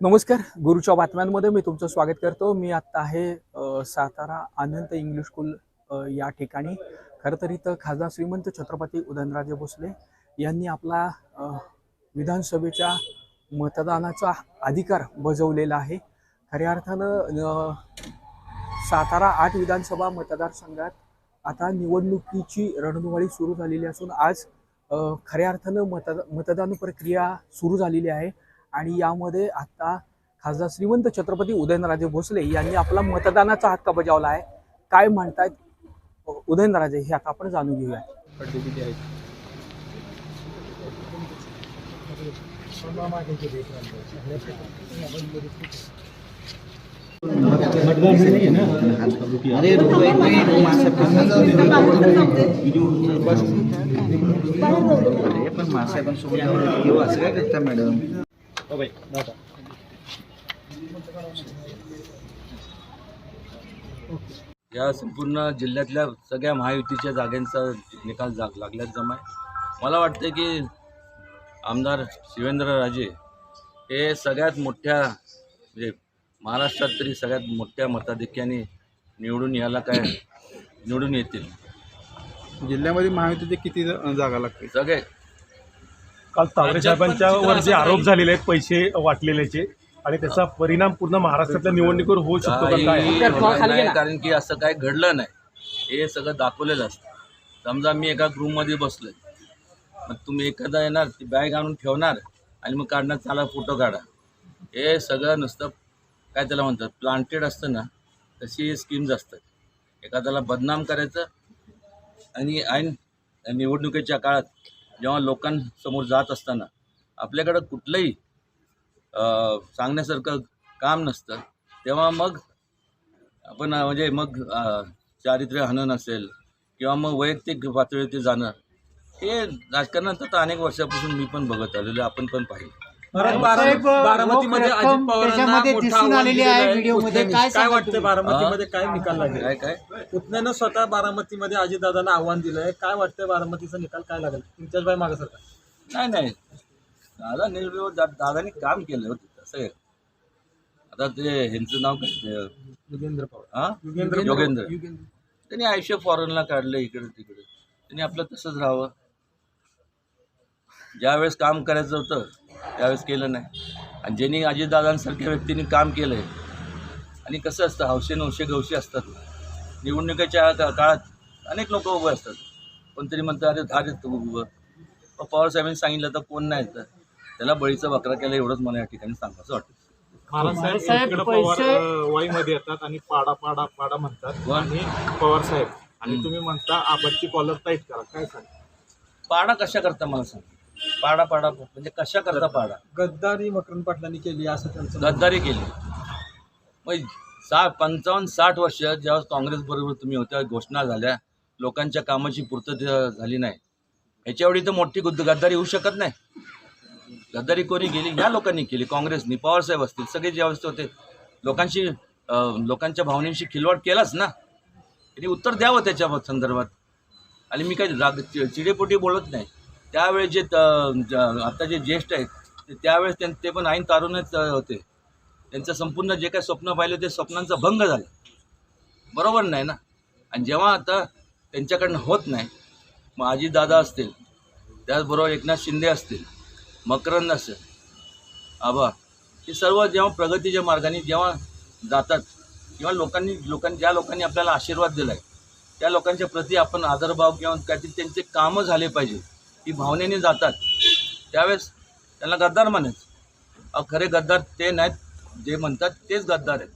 नमस्कार गुरुच्या बातम्यांमध्ये मी तुमचं स्वागत करतो. मी आत्ता आहे सातारा आनंद इंग्लिश स्कूल या ठिकाणी. खरं तर इथं खासदार श्रीमंत छत्रपती उदयनराजे भोसले यांनी आपला विधानसभेच्या मतदानाचा अधिकार बजावलेला आहे. खऱ्या अर्थानं सातारा आठ विधानसभा मतदारसंघात आता निवडणुकीची रणधुमाळी सुरू झालेली असून आज खऱ्या अर्थानं मतदा मतदान प्रक्रिया सुरू झालेली आहे. आणि यामध्ये आता खासदार श्रीमंत छत्रपती उदयनराजे भोसले यांनी आपला मतदानाचा हक्क बजावला आहे. काय म्हणतायत? उदयनराजे हे आता आपण जाणून घेऊया अरे पण मासाहेबांसोबत असं काय करता मॅडम? या संपूर्ण जिल्ह्यातल्या सगळ्या महायुतीच्या जागांचा निकाल जाग लागल्यात जमाय मला वाटतं की आमदार शिवेंद्रराजे हे सगळ्यात मोठ्या म्हणजे महाराष्ट्रात तरी सगळ्यात मोठ्या मताधिक्याने निवडून यायला काय निवडून येतील. जिल्ह्यामध्ये महायुतीचे किती जागा लागतील? सगळे काल तावरे साहेबांच्या वर जे आरोप झालेले आहेत पैसे वाटलेल्याचे आणि त्याचा परिणाम पूर्ण महाराष्ट्रातल्या निवडणुकीवर होऊ शकतो का काही काय होणार नाही कारण की असं काय घडलं नाही. हे सगळं दाखवलेलं असतं. समजा मी एका रूममध्ये बसलोय. मग तुम्ही एखादा येणार ती बॅग आणून ठेवणार आणि मग काढणार चाला फोटो काढा. हे सगळं नुसतं काय त्याला म्हणतात प्लांटेड असतं ना तशी स्कीम्स असतात. एखाद्याला बदनाम करायचं आणि ऐन निवडणुकीच्या काळात जेव्हा लोकांसमोर जात असताना आपल्याकडं कुठलंही सांगण्यासारखं काम नसतं तेव्हा मग आपण म्हणजे मग चारित्र्य हनन असेल किंवा मग वैयक्तिक पातळीवरती जाणं हे राजकारणात आता अनेक वर्षापासून मी पण बघत आलेलो आपण पण पाहिजे बारामतीमध्ये अजित पवारांना मोठं आव्हान दिलेलं आहे व्हिडिओमध्ये. काय काय वाटतं बारामतीमध्ये? काय निकाल लागेल? काय काय? पुतण्यानं स्वतः बारामतीमध्ये अजितदादांना आव्हान दिलंय. काय वाटतंय बारामतीचा निकाल काय लागेल? तुमच्याच बाई मागे सरकार. नाही नाही. दादा निर्विवाद दा दादानी काम केलं होतं तसं आहे आता ते ह्यांचं नाव काय? ते, योगेंद्र पवार. हा? योगेंद्र त्यांनी आयुष्य फॉरेनला काढलं इकडे तिकडे. त्यांनी आपलं तसंच राहावं. ज्यावेळेस काम करायचं होतं त्यावेळेस केलं नाही. आणि ज्यांनी अजितदादांसारख्या व्यक्तींनी काम केलं आहे आणि कसं असतं हौशे नवशे गवशे असतात. निवडणुकीच्या का- काळात अनेक लोक उभे असतात. पण तरी म्हणतात अरे अरे तू उभं. मग पवारसाहेबांनी सांगितलं तर कोण नाही तर त्याला बळीचा बकरा केला एवढंच मला या ठिकाणी सांगायचं वाटतं. महाराज साहेब इकडे पवार अ, वाईमध्ये येतात आणि पाडा पाडा पाडा म्हणतात. कोण? आणि पवार साहेब. आणि तुम्ही म्हणता आबादची कॉलर टाईट करा. काय सांग? पाडा कशा करता मला सांग. पाडा पाडा म्हणजे कशा करता पाडा? गद्दारी मकरंद पाटलांनी केली असं त्यांचं. गद्दारी केली. मग सा पंचावन्न साठ वर्ष जेव्हा काँग्रेसबरोबर तुम्ही होत्या घोषणा झाल्या लोकांच्या कामाची पूर्तता झाली नाही. ह्याच्या एवढी तर मोठी गुद्द गद्दारी होऊ शकत नाही. गद्दारी कोणी केली? ह्या लोकांनी केली. काँग्रेसनी पवारसाहेब असतील सगळे जे अवस्थे होते. लोकांशी लोकांच्या भावनेशी खिलवाड केलाच ना. त्यांनी उत्तर द्यावं त्याच्या संदर्भात. आणि मी काही राग चिडेपोटी बोलत नाही. त्यावेळेस जे त- ज- आता जे ज्येष्ठ आहेत ते त्यावेळेस त्यां- ते पण ऐन तारुणच होते. त्यांचं संपूर्ण जे काही स्वप्न पाहिलं ते स्वप्नांचा भंग झाला. बरोबर नाही ना? आणि जेव्हा आता त्यांच्याकडनं होत नाही मग दादा असतील त्याचबरोबर एकनाथ शिंदे असतील मकरंद असेल आबा हे सर्व जेव्हा प्रगतीच्या मार्गाने जेव्हा जातात किंवा लोकांनी लोकांनी ज्या लोकांनी आपल्याला आशीर्वाद दिला आहे त्या लोकांच्या प्रती आपण आदरभाव किंवा काहीतरी त्यांचे कामं झाले पाहिजे. ती भावनेने जातात. त्यावेळेस त्यांना गद्दार म्हणायचं. खरे गद्दार ते नाहीत. जे म्हणतात तेच गद्दार आहेत.